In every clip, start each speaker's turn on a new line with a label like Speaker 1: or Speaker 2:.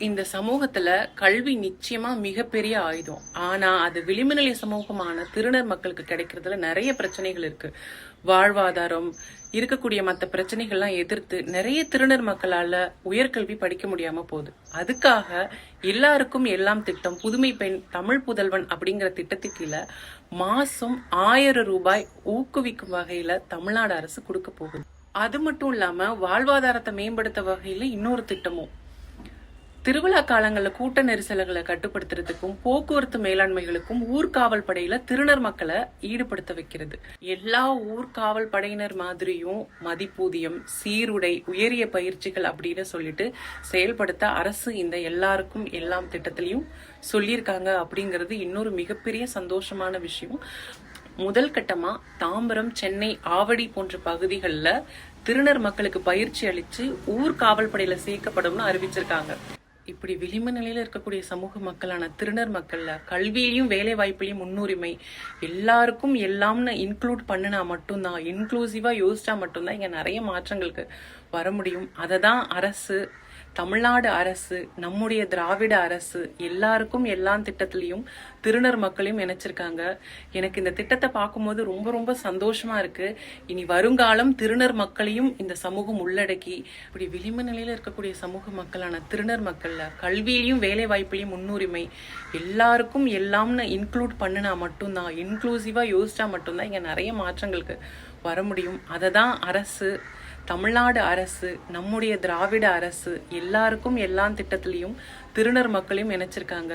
Speaker 1: இந்த சமூகத்துல கல்வி நிச்சயமா மிகப்பெரிய ஆயுதம். ஆனா அது விளிம்புநிலை சமூகமான திருநர் மக்களுக்கு கிடைக்கிறதுல நிறைய பிரச்சனைகள் இருக்கு. வாழ்வாதாரம் இருக்கக்கூடிய மற்ற பிரச்சனைகள்லாம் எதிர்த்து நிறைய திருநர் மக்களால உயர்கல்வி படிக்க முடியாம போகுது. அதுக்காக எல்லாருக்கும் எல்லாம் திட்டம் புதுமை பெண் தமிழ் புதல்வன் அப்படிங்கிற திட்டத்துக்கு கீழே மாசம் ஆயிரம் ரூபாய் ஊக்குவிக்கும் வகையில தமிழ்நாடு அரசு கொடுக்க போகுது. அது மட்டும் இல்லாம வாழ்வாதாரத்தை மேம்படுத்த வகையில இன்னொரு திட்டமும். திருவிழா காலங்களில் கூட்ட நெரிசல்களை கட்டுப்படுத்துறதுக்கும் போக்குவரத்து மேலாண்மைகளுக்கும் ஊர்காவல் படையில திருநர் மக்களை ஈடுபடுத்த வைக்கிறது. எல்லா ஊர்காவல் படையினர் மாதிரியும் மதிப்பூதியம் சீருடை உயரிய பயிற்சிகள் அப்படின்னு சொல்லிட்டு செயல்படுத்த அரசு இந்த எல்லாருக்கும் எல்லாம் திட்டத்திலையும் சொல்லியிருக்காங்க அப்படிங்கிறது இன்னொரு மிகப்பெரிய சந்தோஷமான விஷயம். முதல் கட்டமா தாம்பரம் சென்னை ஆவடி போன்ற பகுதிகளில் திருநர் மக்களுக்கு பயிற்சி அளித்து ஊர் காவல் படையில சேர்க்கப்படும்னு அறிவிச்சிருக்காங்க. இப்படி விளிம்பு நிலையில இருக்கக்கூடிய சமூக மக்களான திருநர் மக்கள்ல கல்வியிலையும் வேலை வாய்ப்புலையும் முன்னுரிமை எல்லாருக்கும் எல்லாம்னு இன்க்ளூட் பண்ணினா மட்டும்தான் இன்க்ளூசிவா யோசிச்சா மட்டும்தான் இங்க நிறைய மாற்றங்களுக்கு வர முடியும். அதை தான் அரசு தமிழ்நாடு அரசு நம்முடைய திராவிட அரசு எல்லாருக்கும் எல்லா திட்டத்திலையும் திருநர் மக்களையும் இணைச்சிருக்காங்க. எனக்கு இந்த திட்டத்தை பார்க்கும்போது ரொம்ப ரொம்ப சந்தோஷமா இருக்கு. இனி வருங்காலம் திருநர் மக்களையும் இந்த சமூகம் உள்ளடக்கி இப்படி விளிம்பு நிலையில இருக்கக்கூடிய சமூக மக்களான திருநர் மக்கள்ல கல்வியிலையும் வேலை வாய்ப்பிலையும் முன்னுரிமை எல்லாருக்கும் எல்லாம்னு இன்க்ளூட் பண்ணினா மட்டும்தான் இன்க்ளூசிவா யோசிச்சா மட்டும்தான் இங்க நிறைய மாற்றங்களுக்கு வர முடியும். அதை தான் அரசு தமிழ்நாடு அரசு நம்முடைய திராவிட அரசு எல்லாருக்கும் எல்லா திட்டத்திலையும் திருநர் மக்களையும் இணைச்சிருக்காங்க.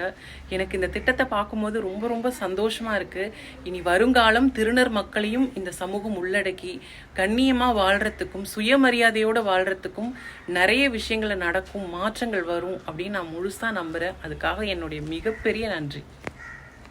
Speaker 1: எனக்கு இந்த திட்டத்தை பார்க்கும்போது ரொம்ப ரொம்ப சந்தோஷமா இருக்கு. இனி வருங்காலம் திருநர் மக்களையும் இந்த சமூகம் உள்ளடக்கி கண்ணியமா வாழ்றதுக்கும் சுயமரியாதையோட வாழ்றதுக்கும் நிறைய விஷயங்களை நடக்கும் மாற்றங்கள் வரும் அப்படின்னு நான் முழுசா நம்புறேன். அதுக்காக என்னுடைய மிகப்பெரிய நன்றி.